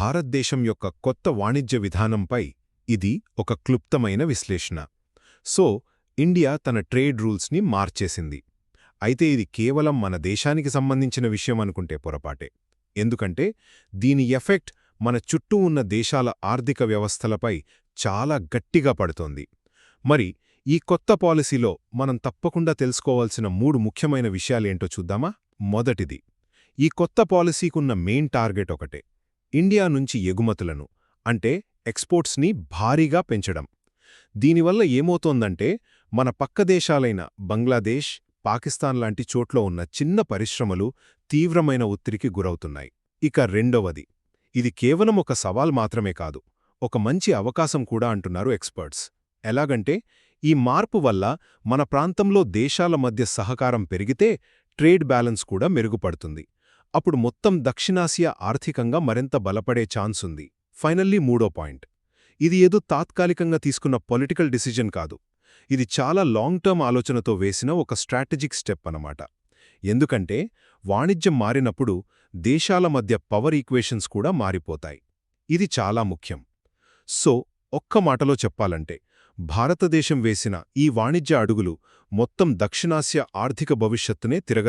భారతదేశం యొక్క కొత్త వాణిజ్య విధానంపై ఇది ఒక క్లుప్తమైన విశ్లేషణ. సో ఇండియా తన ట్రేడ్ రూల్స్ని మార్చేసింది. అయితే ఇది కేవలం మన దేశానికి సంబంధించిన విషయం అనుకుంటే పొరపాటే. ఎందుకంటే దీని ఎఫెక్ట్ మన చుట్టూ ఉన్న దేశాల ఆర్థిక వ్యవస్థలపై చాలా గట్టిగా పడుతోంది. మరి ఈ కొత్త పాలసీలో మనం తప్పకుండా తెలుసుకోవాల్సిన మూడు ముఖ్యమైన విషయాలేంటో చూద్దామా? మొదటిది ఈ కొత్త పాలసీకున్న మెయిన్ టార్గెట్ ఒకటే. ఇండియా నుంచి ఎగుమతులను అంటే ఎక్స్పోర్ట్స్ని భారీగా పెంచడం. దీనివల్ల ఏమవుతోందంటే మన పక్క దేశాలైన బంగ్లాదేశ్ పాకిస్తాన్ లాంటి చోట్ల ఉన్న చిన్న పరిశ్రమలు తీవ్రమైన ఒత్తిడికి గురవుతున్నాయి. ఇక రెండవది ఇది కేవలం ఒక సవాల్ మాత్రమే కాదు ఒక మంచి అవకాశం కూడా అంటున్నారు ఎక్స్పర్ట్స్. ఎలాగంటే ఈ మార్పు వల్ల మన ప్రాంతంలో దేశాల మధ్య సహకారం పెరిగితే ట్రేడ్ బ్యాలెన్స్ కూడా మెరుగుపడుతుంది. అప్పుడు మొత్తం దక్షిణాసియా ఆర్థికంగా మరింత బలపడే ఛాన్సుంది. ఫైనల్లీ మూడో పాయింట్. ఇది ఏదో తాత్కాలికంగా తీసుకున్న పొలిటికల్ డిసిజన్ కాదు. ఇది చాలా లాంగ్ టర్మ్ ఆలోచనతో వేసిన ఒక స్ట్రాటజిక్ స్టెప్ అన్నమాట. ఎందుకంటే వాణిజ్యం మారినప్పుడు దేశాల మధ్య పవర్ ఈక్వేషన్స్ కూడా మారిపోతాయి. ఇది చాలా ముఖ్యం. సో ఒక్క మాటలో చెప్పాలంటే భారతదేశం వేసిన ఈ వాణిజ్య అడుగులు మొత్తం దక్షిణాసియా ఆర్థిక భవిష్యత్తునే తిరగరా